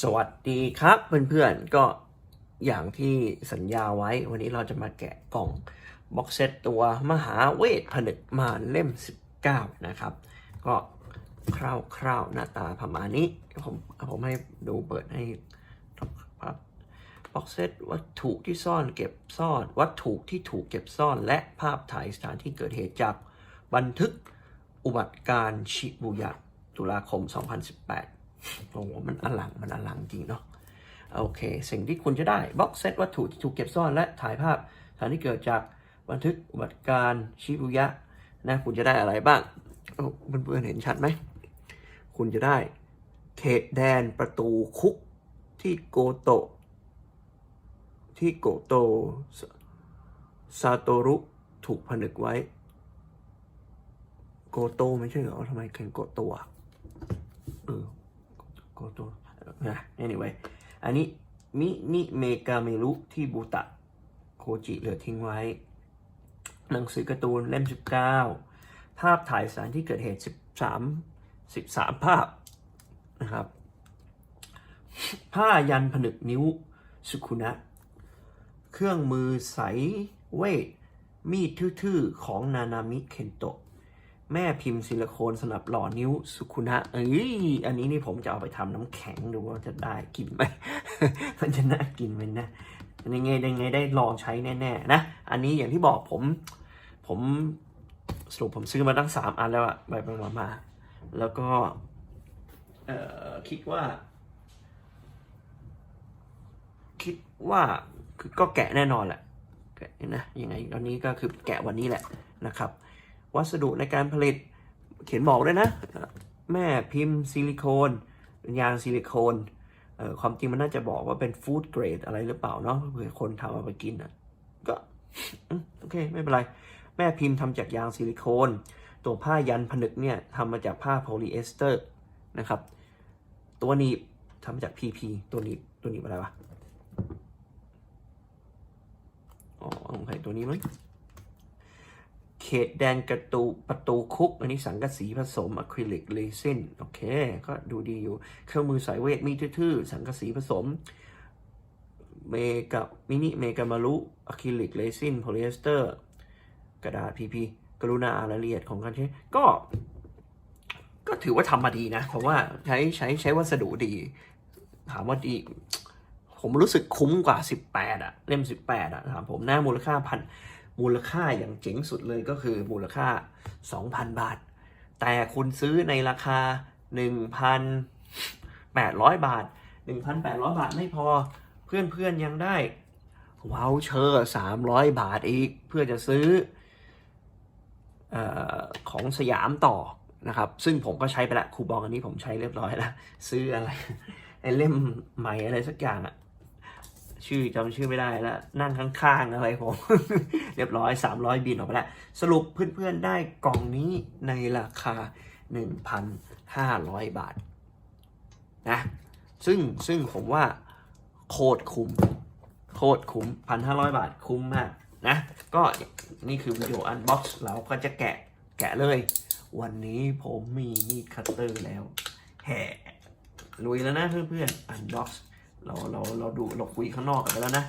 สวัสดีครับเพื่อนๆก็อย่างที่สัญญาไว้วันนี้เราจะมาแกะกล่องบ็อกเซตตัวมหาเวทผนึกมารเล่ม 19 นะครับ ก็คร่าวๆหน้าตาประมาณนี้ ผมผมให้ดูเปิดให้ครับบ็อกเซตวัตถุที่ซ่อนเก็บซ่อน วัตถุที่ถูกเก็บซ่อน และภาพถ่ายสถานที่เกิดเหตุจากบันทึกอุบัติการณ์ชิบุยะตุลาคม 2018 โอ้โหมันอลัง มันอลังจริงเนาะ โอเค สิ่งที่คุณจะได้บ็อกเซตวัตถุที่ถูกเก็บซ่อนและถ่ายภาพสถานที่เกิดจากบันทึกอุบัติการชิบุยะนะ คุณจะได้อะไรบ้างโอ้เพื่อนๆเห็นชัดไหม คุณจะได้เขตแดนประตูคุกที่โกโตะ ที่โกโตซซาโตรุถูกผนึกไว้ โกโตไม่ใช่เหรอทำไมเขียนโกโตะเออ โกโตนะ anyway อันนี้มินิเมกาเมรุที่บูตะโคจิเหลือทิ้งไว้ หนังสือการ์ตูนเล่ม 19 ภาพถ่ายสานที่เกิดเหตุ 13 13 ภาพนะครับ ผ้ายันผนึกนิ้วสุคุนะ เครื่องมือใสเวทมีดทื่อๆ ของนานามิเคนโตะ แม่พิมพ์ซิลิโคนสำหรับหล่อนิ้วสุคุนะเอ้ยอันนี้นี่ผมจะเอาไปทำน้ำแข็งดูว่าจะได้กินไหม มันจะน่ากินไหมนะยังไงยังไงได้ลองใช้แน่ๆนะ อันนี้อย่างที่บอกผม ผมสรุปผมซื้อมาตั้งสามอันแล้วอะไปไปมามา แล้วก็ เอ่อคิดว่า คิดว่าคือก็แกะแน่นอนแหละแกะนะยังไงตอนนี้ก็คือแกะวันนี้แหละนะครับ วัสดุในการผลิต เขียนบอกด้วยนะ แม่พิมพ์ซิลิโคนยางซิลิโคนความจริงมันน่าจะบอกว่าเป็นฟู้ดเกรดอะไรหรือเปล่าเนาะเผื่อคนทำเอาไปกินอะก็โอเคไม่เป็นไร แม่พิมพ์ทำจากยางซิลิโคน ตัวผ้ายันผนึกเนี่ยทำมาจากผ้าโพลีเอสเตอร์นะครับ ตัวหนีบทำมาจาก PP ตัวหนีบตัวหนีบอะไรวะอ๋อโอเคตัวนี้มั้ง ขตแดนกระตูประตูคุก อันนี้สังกะสีผสมอะคริลิกเรซินโอเค ก็ดูดีอยู่ เครื่องมือสายเวทมีทื่อๆ สังกะสีผสม เมกะมินิเมกามารุอะคริลิกเรซินโพลีเอสเตอร์ กระดาษพีพีกรุณาอารายละเอียดของการใช้ก็ ก็ถือว่าทำมาดีนะ เพราะว่าใช้ใช้ใช้วัสดุดี ถามว่าดี ผมรู้สึกคุ้มกว่า 18อะเล่ม 18อะถามผมหน้ามูลค่าพัน มูลค่าอย่างเจ๋งสุดเลยก็คือมูลค่า 2,000 บาท แต่คุณซื้อในราคา 1,800 บาท 1,800 บาทไม่พอเพื่อนๆยังได้วาวเชอร์300 บาทอีก เพื่อจะซื้ออของสยามต่อนะครับ ซึ่งผมก็ใช้ไปละคูปองอันนี้ผมใช้เรียบร้อยแล้ว ซื้ออะไรไอเล่มใหม่อะไรสักอย่างอะ ชื่อจำชื่อไม่ได้แล้ว นั่งข้างๆอะไรผม เรียบร้อย 300 บินออกไปแล้วสรุปเพื่อนๆได้กล่องนี้ในราคา 1,500 บาทนะซึ่งซึ่งผมว่าโคตรคุ้มโคตรคุ้ม 1,500 บาทคุ้มมากนะ ก็นี่คือวิดีโออันบ็อกซ์เราก็จะแกะแกะเลย วันนี้ผมมีมีดคัตเตอร์แล้วแห่ลุยแล้วนะเพื่อนๆอันบ็อกซ์ เราเราเราดูเราคุยข้างนอกกันไปแล้วนะ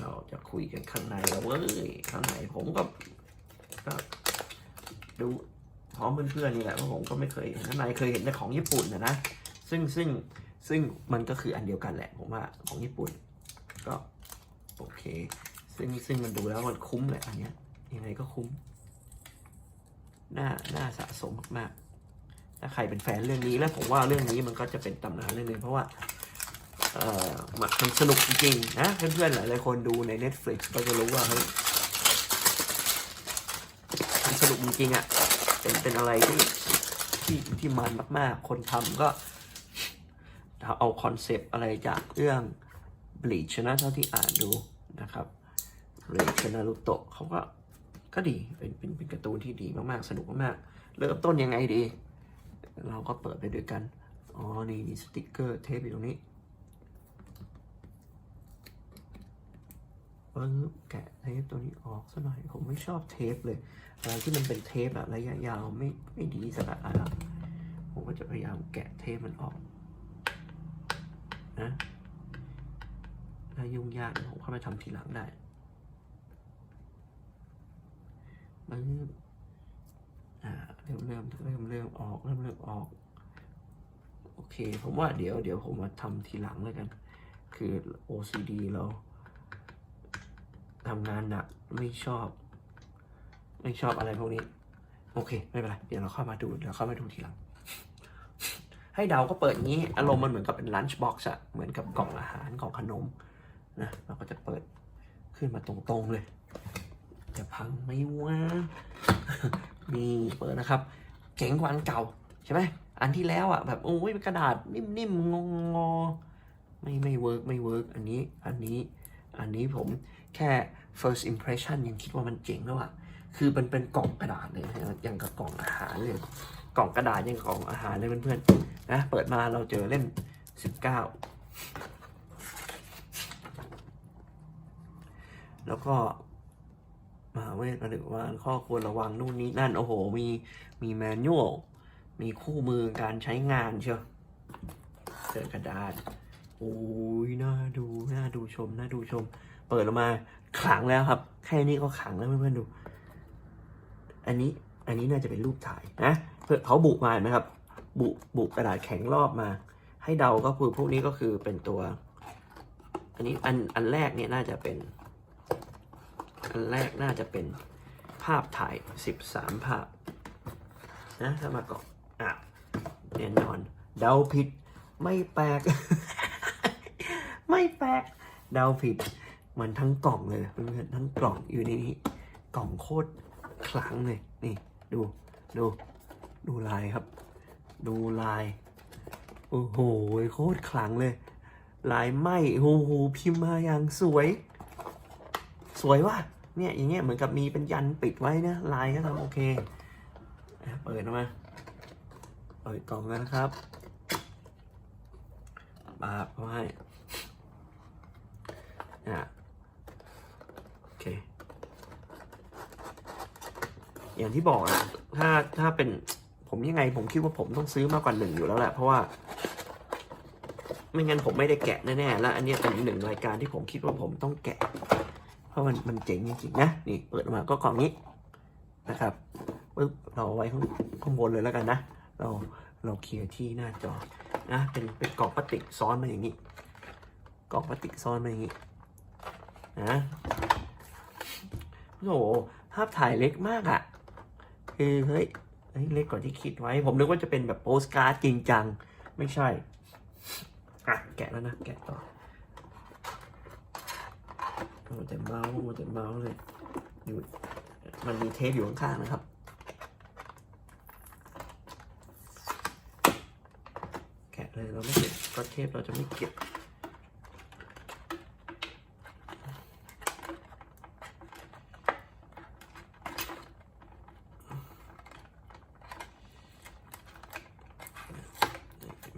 เราจะคุยกันข้างในแล้วเว้ยข้างในผมก็ก็ดูพร้อมเพื่อนๆนี่แหละเพราะผมก็ไม่เคยเห็นข้างในเคยเห็นแต่ของญี่ปุ่นนะนะซึ่งซึ่งซึ่งมันก็คืออันเดียวกันแหละผมว่าของญี่ปุ่น ก็โอเค ซึ่งซึ่งมันดูแล้วมันคุ้มแหละอันเนี้ยยังไงก็คุ้มน่าน่าสะสมมากๆถ้าใครเป็นแฟนเรื่องนี้แล้วผมว่าเรื่องนี้มันก็จะเป็นตำนานเรื่องหนึงเพราะว่า มันมันสนุกจริงๆนะเพื่อนๆหลายๆคนดูใน Netflix ก็จะรู้ว่าเฮ้ยมันสนุกจริงๆอะเป็นเป็นอะไรที่ที่ที่มันมากๆ คนทำก็เอาคอนเซปต์อะไรจากเรื่อง Bleach นะเท่าที่อ่านดูนะครับ Bleach นารุโตะเขาก็ก็ดีเป็นเป็นเป็นการ์ตูนที่ดีมากๆ สนุกมากๆ เริ่มต้นยังไงดี เราก็เปิดไปด้วยกัน อ๋อ นี่มีสติกเกอร์เทปอยู่ตรงนี้ ปึ๊บแกะเทปตัวนี้ออกซะหน่อยผมไม่ชอบเทปเลยอะไรที่มันเป็นเทปอะระยะยาวไม่ไม่ดีสักอะผมก็จะพยายามแกะเทปมันออกนะถ้ายุ่งยากผมเข้าไปทำทีหลังได้ปึ๊บอ่าเริ่มเริ่มเริ่มเริ่มออกเริ่มเริ่มออกโอเคผมว่าเดี๋ยวเดี๋ยวผมมาทำทีหลังแล้วกัน คือ OCD เรา ทำงานหนักไม่ชอบ ไม่ชอบอะไรพวกนี้ โอเค ไม่เป็นไร เดี๋ยวเราเข้ามาดูเดี๋ยวเข้ามาดูทีหลัง ให้เดาก็เปิดอย่างนี้ อารมณ์มันเหมือนกับเป็นลันช์บ็อกซ์อะเหมือนกับกล่องอาหารกล่องขนมนะเราก็จะเปิดขึ้นมาตรงๆเลย จะพังไหมวะนี่เปิดนะครับ เจ๋งกว่าอันเก่าใช่ไหมอันที่แล้วอะแบบโอ้ยเป็นกระดาษนิ่มๆงงอๆไม่ไม่เวิร์กไม่เวิร์กอันนี้ อันนี้ อันนี้ผม แค่ first impression ยังคิดว่ามันเจ๋งแล้วอะคือมันเป็นกล่องกระดาษเลยอย่างกับกล่องอาหารเลย กล่องกระดาษยังกล่องอาหารเลยเพื่อนๆนะ เปิดมาเราเจอเล่ม 19 แล้วก็มหาเวทประดึกวาข้อควรระวังนู่นนี่นั่น โอ้โห มีมีแมนนวลมีคู่มือการใช้งานเชียวเจอกระดาษ โอ้ยน่าดู น่าดูชม น่าดูชม เปิดออกมาขลังแล้วครับ แค่นี้ก็ขลังแล้วเพื่อนๆดู อันนี้อันนี้น่าจะเป็นรูปถ่ายนะเพื่อเขาบุมาเห็นไหมครับ บุบุกระดาษแข็งรอบมา ให้เดาก็คือพวกนี้ก็คือเป็นตัว อันนี้อันอันแรกเนี่ยน่าจะเป็น อันแรกน่าจะเป็นภาพถ่าย 13 ภาพ นะถ้ามาก่อนอะแน่นอน เดาผิดไม่แปลก ไม่แปลก เดาผิด มันทั้งกล่องเลยเพื่อนๆทั้งกล่องอยู่ในนี้ กล่องโคตรขลังเลยนี่ดูดูดูลายครับ ดูลายโอ้โหโคตรขลังเลย ลายไหมโอ้โหพิมพ์มาอย่างสวย สวยว่ะเนี่ยอย่างเงี้ยเหมือนกับมีเป็นยันปิดไว้นะลายก็ทำโอเคเปิดออกมาเปิดกล่องแล้วนะครับบาบเขาให้อะโอเค อย่างที่บอกอะถ้าถ้าเป็นผมยังไง ผมคิดว่าผมต้องซื้อมากกว่าหนึ่งอยู่แล้วแหละเพราะว่า ไม่งั้นผมไม่ได้แกะแน่ๆแล้ว อันนี้เป็นหนึ่งรายการที่ผมคิดว่าผมต้องแกะ เพราะมันมันเจ๋งจริงๆนะนี่เปิดออกมาก็กล่องนี้นะครับปึ๊บเราเอาไว้ข้างข้างบนเลยแล้วกันนะเราเราเคลียร์ที่หน้าจอนะเป็นเป็นกล่องพลาสติกซ้อนมาอย่างนี้กล่องพลาสติกซ้อนมาอย่างนี้นะโอ้โหภาพถ่ายเล็กมากอะ่ะ คือเฮ้ยเล็กกว่าที่คิดไว้ ผมนึกว่าจะเป็นแบบโปสการ์ดจริงจัง ไม่ใช่ อะ แกะแล้วนะ แกะต่อโอ้แต่เมาส์โอ้แต่เมาส์เลยอยู่มันมีเทปอยู่ข้างๆนะครับ แกะเลยเราไม่เก็บก็เทปเราจะไม่เก็บ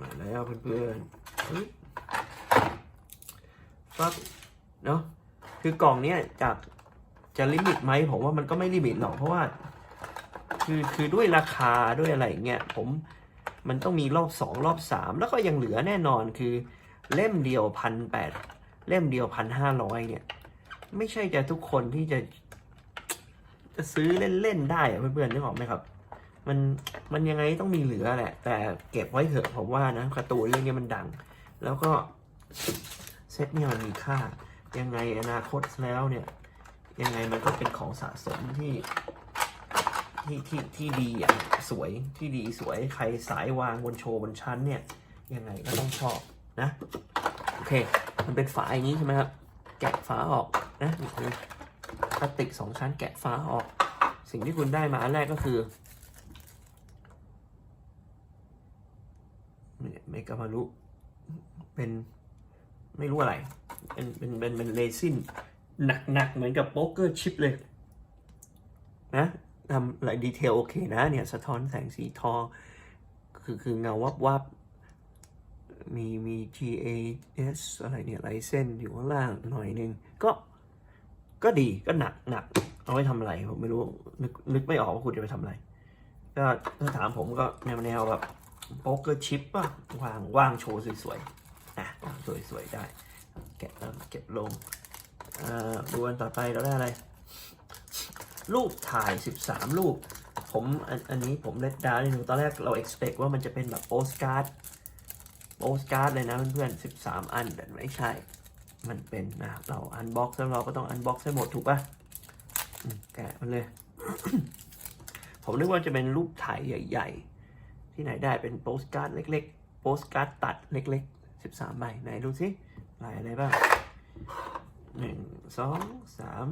มาแล้วเพื่อนๆเนาะคือกล่องเนี้ยจากจะลิมิตไหมผมว่ามันก็ไม่ลิมิตหรอกเพราะว่า คือคือด้วยราคาด้วยอะไรเงี้ยผมมันต้องมีรอบสองรอบสามแล้วก็ยังเหลือแน่นอนคือ เล่มเดียวพันแปดเล่มเดียวพันห้าร้อยเนี่ย ไม่ใช่จะทุกคนที่จะ จะซื้อเล่นๆได้เพื่อนๆนึกออกไหมครับ มันมันยังไงต้องมีเหลือแหละ แต่เก็บไว้เถอะผมว่านะการ์ตูนเรื่องนี้มันดัง แล้วก็เซตเนี่ยมันมีค่า ยังไงอนาคตแล้วเนี่ย ยังไงมันก็เป็นของสะสมที่ที่ที่ที่ดีอะสวยที่ดีสวยใครสายวางบนโชว์บนชั้นเนี่ย ยังไงก็ต้องชอบนะ โอเค มันเป็นฝาอย่างนี้ใช่ไหมครับ แกะฝาออกนะนี่พลาสติกสองชั้นแกะฝาออก สิ่งที่คุณได้มาอันแรกก็คือ เมกามารุเป็นไม่รู้อะไร เป็นเป็นเป็นเป็นเรซินหนักหนักเหมือนกับโป๊กเกอร์ชิปเลย นะทำหลายดีเทลโอเคนะเนี่ย สะท้อนแสงสีทอง คือคือเงาวับวับมีมี GAS อะไรเนี่ยลายเส้นอยู่ข้างล่างหน่อยนึง ก็ก็ดีก็หนักหนักเอาไว้ทำอะไร ผมไม่รู้ นึกนึกไม่ออกว่าคุณจะไปทำอะไร ก็ถ้าถามผมก็แนวแนวแบบ โป๊กเกอร์ชิปป่ะวางว่างโชว์สวยๆอะสวยๆได้ แกะแล้วเก็บลงอ่าดูอันต่อไปเราได้อะไร รูปถ่าย 13 รูป ผมอันอันนี้ผมเล็ดดาวนิดนึงตอนแรกเรา expect ว่ามันจะเป็นแบบโปสการ์ดโปสการ์ดเลยนะเพื่อนๆ13 อันแต่ไม่ใช่ มันเป็นนะเราอันบ็อกซ์แล้วเราก็ต้องอันบ็อกซ์ให้หมดถูกปะอืมแกะมันเลย ผมนึกว่าจะเป็นรูปถ่ายใหญ่ ๆ ที่ไหนได้เป็นโปสการ์ดเล็กๆ โปสการ์ดตัดเล็กๆ 13ใบไหนดูสิลายอะไรบ้างหนึ่งสองสาม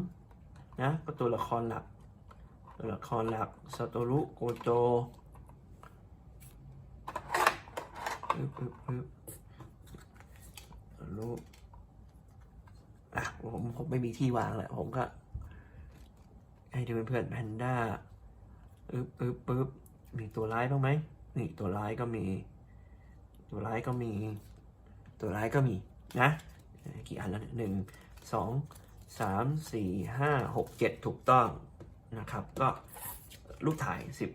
นะก็ตัวละครหลัก ตัวละครหลักซาโตรุโกโจรูปอะผมผมไม่มีที่วางแหละผมก็ ให้ดูเพื่อนๆแพนด้าปึ๊บปึ๊บปึ๊บมีตัวร้ายบ้างไหม นี่ตัวร้ายก็มี ตัวร้ายก็มี ตัวร้ายก็มีนะกี่อันแล้วหนึ่งสองสามสี่ห้าหกเจ็ดถูกต้องนะครับ ก็ลูกถ่ายสิบ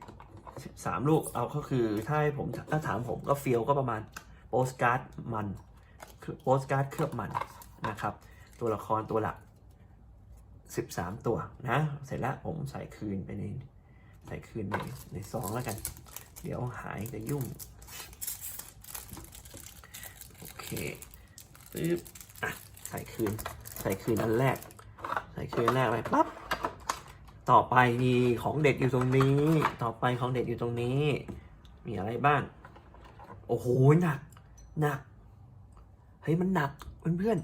สิบสามลูกเอาก็คือถ้าให้ผมถ้าถามผมก็เฟีลก็ประมาณโปสการ์ดมันคือโปสการ์ดเคลือบมันนะครับ ตัวละครตัวหลัก13ตัวนะ เสร็จแล้วผมใส่คืนไปในใส่คืนในในซองแล้วกัน เดี๋ยวหายจะยุ่ง โอเคปึ๊บอะใส่คืน ใส่คืนอันแรก ใส่คืนแรกไปปั๊บ ต่อไปมีของเด็ดอยู่ตรงนี้ ต่อไปของเด็ดอยู่ตรงนี้ มีอะไรบ้าง โอ้โห หนัก หนัก เฮ้ย มันหนักเพื่อน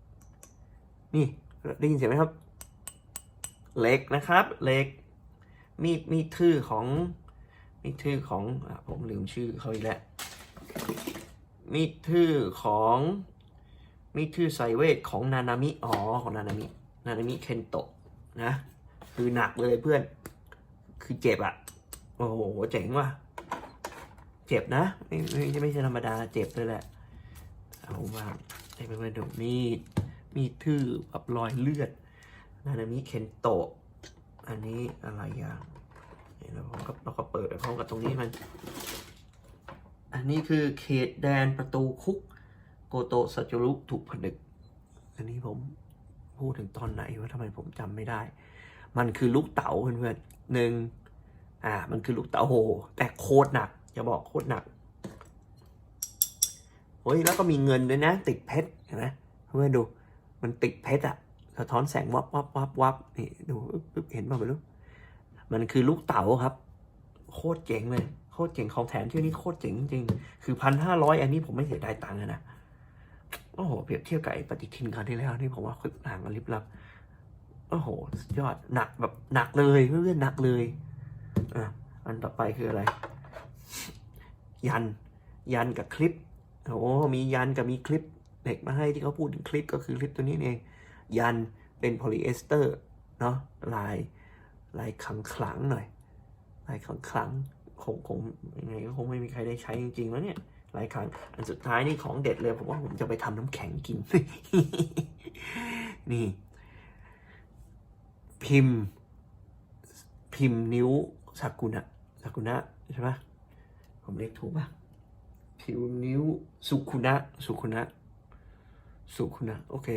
ๆ นี่ได้ยินเสียงไหมครับ เล็กนะครับ เล็ก มีดมีดทื่อของ มีดทื่อของอผมลืมชื่อเขาอีกแล้วมีดทื่อของมีดทื่อไซเวทของนานามิอ๋อของนานามินานามิเคนโตะนะคือหนักเลยเพื่อน คือเจ็บอะโอ้โหเจ๋งว่ะเจ็บนะไม่ไม่ไม่ใช่ธรรมดาเจ็บเลยแหละเอามาให้เพื่อนๆดูมีดมีดทื่อแบบรอยเลือดนานามิเคนโตะอันนี้อะไรอะเนี่ยเราก็เราก็เปิดไปพร้อมกับตรงนี้มัน อันนี้คือเขตแดนประตูคุก โกโตสัจรุถูกผนึก อันนี้ผมพูดถึงตอนไหนว่าทำไมผมจำไม่ได้ มันคือลูกเต๋าเพื่อนๆหนึ่งอ่า มันคือลูกเต๋าโห แต่โคตรหนักจะบอกโคตรหนักโอ้ยแล้วก็มีเงินด้วยนะ ติดเพชรเห็นไหมเพื่อนดู มันติดเพชรอะสะท้อนแสงวับวับวับวับนี่ดูเห็นป่ะไม่รู้ มันคือลูกเต๋าครับ โคตรเจ๋งเลยโคตรเจ๋งของแถมเที่ยวนี่โคตรเจ๋งจริงๆคือพันห้าร้อยอันนี้ผมไม่เสียดายตังค์เลยนะโอ้โหเปรียบเทียบกับไอ้ปฏิทินครั้งที่แล้วนี่ผมว่าคือห่างกันลิบลับโอ้โหสุดยอดหนักแบบหนักเลยเพื่อนๆหนักเลยอะอันต่อไปคืออะไร ยัน ยันกับคลิปโอ้มียันกับมีคลิปเด็กมาให้ที่เขาพูดถึงคลิปก็คือคลิปตัวนี้เอง ยันเป็นโพลีเอสเตอร์เนาะลาย ลายขังขลังหน่อย ลายขังขลังคงคงยังไงก็คงไม่มีใครได้ใช้จริงๆแล้วเนี่ยลายขลังอันสุดท้ายนี่ของเด็ดเลยผมว่าผมจะไปทำน้ำแข็งกิน นี่ พิมพ์ พิมพ์นิ้วซากุนะซากุนะใช่ปะผมเรียกถูกปะพิมพ์นิ้วสุคุนะสุคุนะสุคุนะโอเค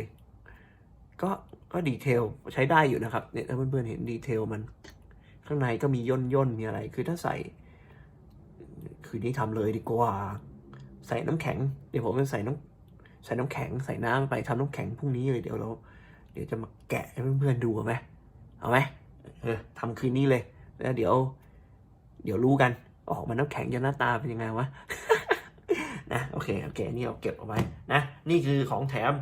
ก็ก็ดีเทลใช้ได้อยู่นะครับเนี่ยถ้าเพื่อนๆเห็นดีเทลมันข้างในก็มีย่นย่นๆมีอะไร คือถ้าใส่ คืนนี้ทำเลยดีกว่า ใส่น้ำแข็ง เดี๋ยวผมจะใส่น้ำใส่น้ำแข็งใส่น้ำไปทำน้ำแข็งพรุ่งนี้เลยเดี๋ยวเรา เดี๋ยวจะมาแกะให้เพื่อนๆดูเอาไหมเอาไหมเออทำคืนนี้เลย แล้วเดี๋ยว เดี๋ยวรู้กัน ออกมาน้ำแข็งจะหน้าตาเป็นยังไงวะนะโอเคโอเคนี่เราเก็บเอาไว้นะนี่คือของแถม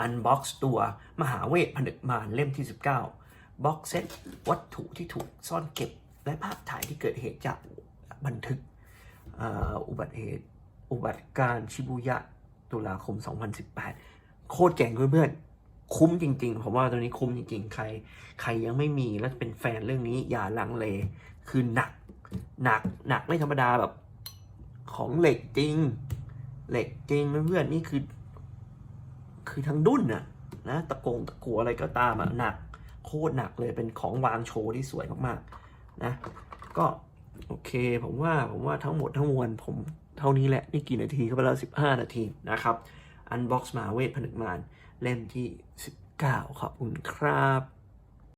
อันบ็อกซ์ตัวมหาเวทผนึกมารเล่มที่ 19บ็อกเซตวัตถุที่ถูกซ่อนเก็บ และภาพถ่ายที่เกิดเหตุจากบันทึกอุบัติเหตุ อุบัติการชิบูยะตุลาคม 2018 โคตรเจ๋งเพื่อนๆคุ้มจริงๆ ผมว่าตัวนี้คุ้มจริงๆ ใคร ใครยังไม่มีและเป็นแฟนเรื่องนี้อย่าลังเล คือหนัก หนัก หนักไม่ธรรมดาแบบ ของเหล็กจริง เหล็กจริงเพื่อนๆนี่คือ คือทั้งดุ้นน่ะนะตะโกงตะกัวอะไรก็ตามอะหนักโคตรหนักเลยเป็นของวางโชว์ที่สวยมากๆนะก็โอเคผมว่าผมว่าทั้งหมดทั้งมวลผมเท่านี้แหละ นี่กี่นาทีก็ไปแล้ว 15 นาทีนะครับอันบ็อกซ์มาเวทผนึกมารเล่มที่ 19 ขอบคุณครับ